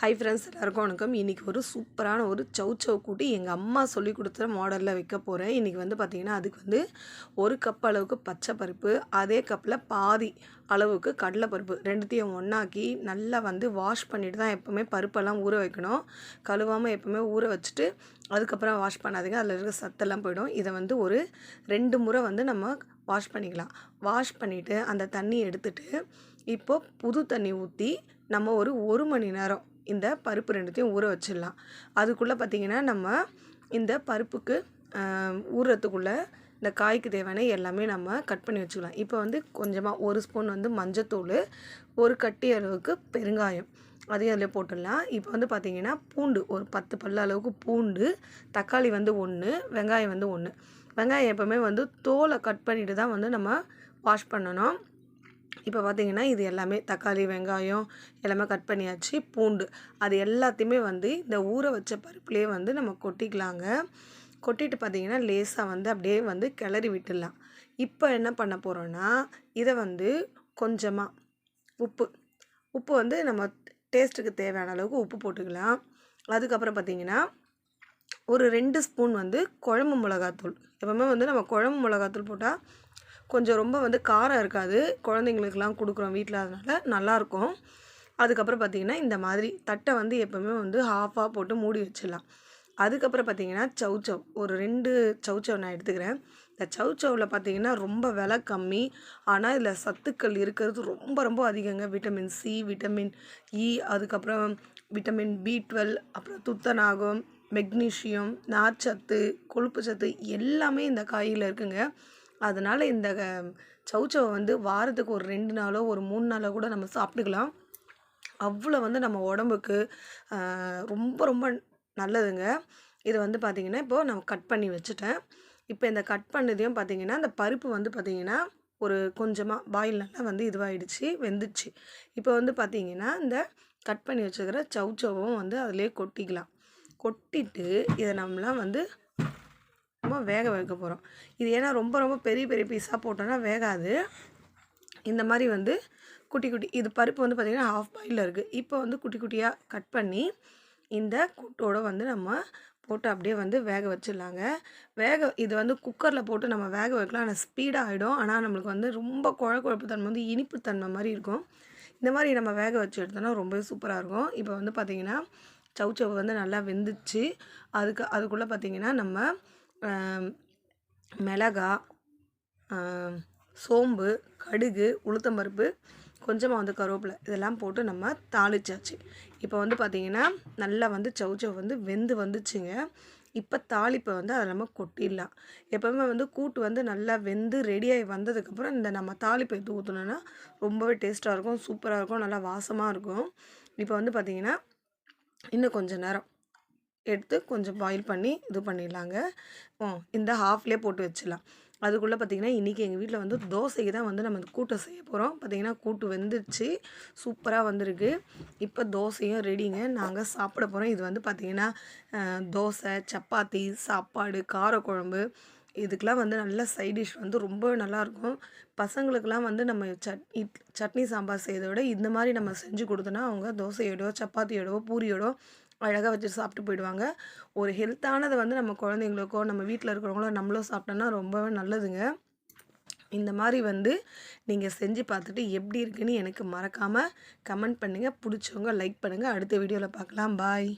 Hi friends எல்லாருக்கும் வணக்கம். இன்றைக்கி ஒரு சூப்பரான ஒரு சவு சவு கூட்டி எங்கள் அம்மா சொல்லி கொடுத்த மாடலில் வைக்க போகிறேன் இன்றைக்கி வந்து பார்த்திங்கன்னா அதுக்கு வந்து ஒரு கப் அளவுக்கு பச்சை பருப்பு அதே கப்பில் பாதி அளவுக்கு கடலைப்பருப்பு ரெண்டுத்தையும் ஒன்றாக்கி நல்லா வந்து வாஷ் பண்ணிட்டு தான் எப்போவுமே பருப்பெல்லாம் ஊற வைக்கணும். கழுவாமல் எப்போவுமே ஊற வச்சுட்டு அதுக்கப்புறம் வாஷ் பண்ணாதீங்க. அதில் இருக்க சத்தெல்லாம் போயிடும். இதை வந்து ஒரு ரெண்டு முறை வந்து நம்ம வாஷ் பண்ணிக்கலாம். வாஷ் பண்ணிவிட்டு அந்த தண்ணி எடுத்துகிட்டு இப்போது புது தண்ணி ஊற்றி நம்ம ஒரு ஒரு மணி நேரம் இந்த பருப்பு ரெண்டுத்தையும் ஊற வச்சிடலாம். அதுக்குள்ளே பார்த்திங்கன்னா நம்ம இந்த பருப்புக்கு ஊறுறதுக்குள்ளே இந்த காய்க்கு தேவையான எல்லாமே நம்ம கட் பண்ணி வச்சுக்கலாம். இப்போ வந்து கொஞ்சமாக ஒரு ஸ்பூன் வந்து மஞ்சத்தூள் ஒரு கட்டி அளவுக்கு பெருங்காயம் அதையும் அதில் போட்டுடலாம். இப்போ வந்து பார்த்திங்கன்னா பூண்டு ஒரு பத்து பல்ல அளவுக்கு பூண்டு தக்காளி வந்து ஒன்று வெங்காயம் வந்து ஒன்று வெங்காயம் எப்போவுமே வந்து தோலை கட் பண்ணிட்டு தான் வந்து நம்ம வாஷ் பண்ணணும். இப்போ பார்த்திங்கன்னா இது எல்லாமே தக்காளி வெங்காயம் எல்லாமே கட் பண்ணியாச்சு பூண்டு. அது எல்லாத்தையுமே வந்து இந்த ஊற வச்ச பருப்புலேயே வந்து நம்ம கொட்டிக்கலாங்க. கொட்டிட்டு பார்த்திங்கன்னா லேசாக வந்து அப்படியே வந்து கிளறி விட்டுடலாம். இப்போ என்ன பண்ண போகிறோன்னா இதை வந்து கொஞ்சமாக உப்பு. உப்பு வந்து நம்ம டேஸ்ட்டுக்கு தேவையான அளவுக்கு உப்பு போட்டுக்கலாம். அதுக்கப்புறம் பார்த்திங்கன்னா ஒரு ரெண்டு ஸ்பூன் வந்து குழம்பு மிளகாத்தூள். எப்போவுமே வந்து நம்ம குழம்பு மிளகாத்தூள் போட்டால் கொஞ்சம் ரொம்ப வந்து காரம் இருக்காது. குழந்தைங்களுக்கெல்லாம் கொடுக்குறோம் வீட்டில் அதனால் நல்லாயிருக்கும். அதுக்கப்புறம் பார்த்திங்கன்னா இந்த மாதிரி தட்டை வந்து எப்போவுமே வந்து ஹாஃபாக போட்டு மூடி வச்சிடலாம். அதுக்கப்புறம் பார்த்திங்கன்னா சவுச்சவ் ஒரு ரெண்டு சவுச்சவ் நான் எடுத்துக்கிறேன். இந்த சவுச்சவில் பார்த்திங்கன்னா ரொம்ப விலை கம்மி. ஆனால் இதில் சத்துக்கள் இருக்கிறது ரொம்ப ரொம்ப அதிகங்க. விட்டமின் சி விட்டமின் இ அதுக்கப்புறம் விட்டமின் பி டுவெல் அப்புறம் துத்தநாகம் மெக்னீஷியம் நார்ச்சத்து கொழுப்பு சத்து எல்லாமே இந்த காயில் இருக்குங்க. அதனால் இந்த சவுச்சவை வந்து வாரத்துக்கு ஒரு ரெண்டு நாளோ ஒரு மூணு நாளோ கூட நம்ம சாப்பிட்டுக்கலாம். அவ்வளோ வந்து நம்ம உடம்புக்கு ரொம்ப ரொம்ப நல்லதுங்க. இதை வந்து பார்த்திங்கன்னா இப்போது நான் கட் பண்ணி வச்சுட்டேன். இப்போ இந்த கட் பண்ணதையும் பார்த்திங்கன்னா இந்த பருப்பு வந்து பார்த்திங்கன்னா ஒரு கொஞ்சமாக பாயில் நல்லா வந்து இதுவாகிடுச்சு வெந்துச்சு. இப்போ வந்து பார்த்திங்கன்னா இந்த கட் பண்ணி வச்சுக்கிற சவுச்சவும் வந்து அதிலே கொட்டிக்கலாம். கொட்டிட்டு இதை நம்மளாம் வந்து நம்ம வேக வைக்க போகிறோம் இது ஏன்னா ரொம்ப ரொம்ப பெரிய பெரிய பீஸாக போட்டோன்னா வேகாது. இந்த மாதிரி வந்து குட்டி குட்டி இது பருப்பு வந்து பார்த்திங்கன்னா ஹாஃப் பாயில் இருக்குது இப்போ வந்து குட்டி குட்டியாக கட் பண்ணி இந்த கூட்டோடு வந்து நம்ம போட்டு அப்படியே வந்து வேக வச்சிடலாங்க. வேக இது வந்து குக்கரில் போட்டு நம்ம வேக வைக்கலாம். ஆனால் ஸ்பீடாக ஆகிடும் ஆனால் நம்மளுக்கு வந்து ரொம்ப குழ குழப்பு தன்மை வந்து இனிப்பு தன்மை மாதிரி இருக்கும். இந்த மாதிரி நம்ம வேக வச்சு எடுத்தோன்னா ரொம்பவே சூப்பராக இருக்கும். இப்போ வந்து பார்த்திங்கன்னா சவுச்சவு வந்து நல்லா வெந்துச்சு. அதுக்கு அதுக்குள்ளே பார்த்திங்கன்னா நம்ம மிளகா சோம்பு கடுகு உளுத்தம்பருப்பு கொஞ்சமாக வந்து கருவேப்பிலை இதெல்லாம் போட்டு நம்ம தாளிச்சாச்சு. இப்போ வந்து பார்த்திங்கன்னா நல்லா வந்து சவுச்சவ் வந்து வெந்து வந்துச்சுங்க. இப்போ தாளிப்பை வந்து அதை நம்ம கொட்டிடலாம். எப்போவுமே வந்து கூட்டு வந்து நல்லா வெந்து ரெடியாகி வந்ததுக்கப்புறம் இந்த நம்ம தாளிப்பை எடுத்து ஊற்றினோன்னா ரொம்பவே டேஸ்ட்டாக இருக்கும் சூப்பராக இருக்கும் நல்லா வாசமாக இருக்கும். இப்போ வந்து பார்த்திங்கன்னா இன்னும் கொஞ்சம் நேரம் எடுத்து கொஞ்சம் பாயில் பண்ணி இது பண்ணிடலாங்க. இந்த ஹாஃப்லேயே போட்டு வச்சிடலாம். அதுக்குள்ளே பார்த்திங்கன்னா இன்றைக்கி எங்கள் வீட்டில் வந்து தோசைக்கு தான் வந்து நம்ம கூட்டை செய்ய போகிறோம் பார்த்திங்கன்னா கூட்டு வெந்துருச்சு. சூப்பராக வந்திருக்கு. இப்போ தோசையும் ரெடிங்க நாங்கள் சாப்பிட போகிறோம் இது வந்து பார்த்திங்கன்னா தோசை சப்பாத்தி சாப்பாடு காரக்குழம்பு. இதுக்கெலாம் வந்து நல்ல சைட் டிஷ் வந்து ரொம்ப நல்லாயிருக்கும் பசங்களுக்கெலாம் வந்து நம்ம சட் இட் சட்னி சாம்பார் செய்கிறத விட இந்த மாதிரி நம்ம செஞ்சு கொடுத்தோன்னா அவங்க தோசையோடோ சப்பாத்தியோடவோ பூரியோடோ அழகாக வச்சு சாப்பிட்டு போயிடுவாங்க. ஒரு ஹெல்த்தானதை வந்து நம்ம குழந்தைங்களுக்கோ நம்ம வீட்டில் இருக்கிறவங்களோ நம்மளோ சாப்பிட்டோன்னா ரொம்பவே நல்லதுங்க. இந்த மாதிரி வந்து நீங்கள் செஞ்சு பார்த்துட்டு எப்படி இருக்குன்னு எனக்கு மறக்காமல் கமெண்ட் பண்ணுங்கள் பிடிச்சவங்க லைக் பண்ணுங்கள் அடுத்த வீடியோவில் பார்க்கலாம். பாய்